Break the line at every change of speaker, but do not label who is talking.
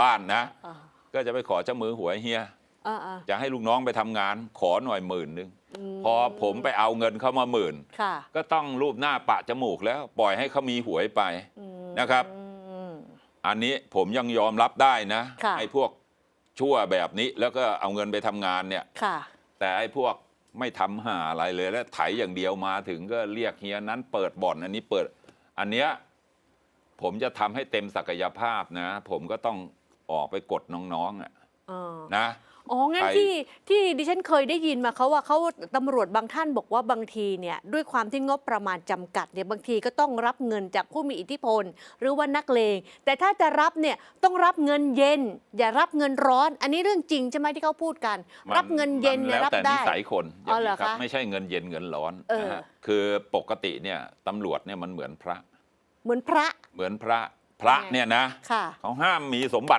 บ้านนะ
อ่า
ก็จะไปขอเจ้ามือหวยเฮีย
อ่าอ่า
จะให้ลูกน้องไปทำงาน ขอหน่อยหมื่นหนึ่ง
ม
พอผมไปเอาเงินเข้ามาหมื่น
ค่ะ
ก็ต้องรูปหน้าปะจมูกแล้ว ปล่อยให้เขามีหวยไป
อืม
นะครับ
อืม
อันนี้ผมยังยอมรับได้นะ
ค่ะ
ไอ้พวกชั่วแบบนี้แล้วก็เอาเงินไปทำงานเนี่ย
ค่ะ
แต่ไอ้พวกไม่ทำหาอะไรเลยแล้วไถอย่างเดียวมาถึงก็เรียกเฮียนั้นเปิดบ่อนอันนี้เปิด อันเนี้ยผมจะทำให้เต็มศักยภาพนะ ผมก็ต้อง ออกไปกดน้องๆอะ
เออ
นะ
อ๋อ งั้น
ไป
ที่ที่ดิฉันเคยได้ยินมาเขาว่าเขาตำรวจบางท่านบอกว่าบางทีเนี่ยด้วยความที่งบประมาณจำกัดเนี่ยบางทีก็ต้องรับเงินจากผู้มีอิทธิพล หรือว่านักเลง แต่ถ้าจะรับเนี่ยต้องรับเงินเย็น อย่ารับเงินร้อน อันนี้เรื่องจริงใช่ไหมที่เขาพูดกัน
มั
รับเงินเย็น
มั
เนี่ย
แล้ว
รับ
แต่
ได้
นิสัยคนอ
อ๋อย่างเหร
นี้
อ
ครับ
คะ
ไม่ใช่เงินเย็นเงินร้อน
เออ
นะฮะคือปกติเนี่ยตำรวจเนี่ยมันเหมือนพระ
เหมือนพระ
เหมือนพระพระ
ยังไง
เนี่ยนะ
ค่ะ
เขาห้ามมีสมบัติ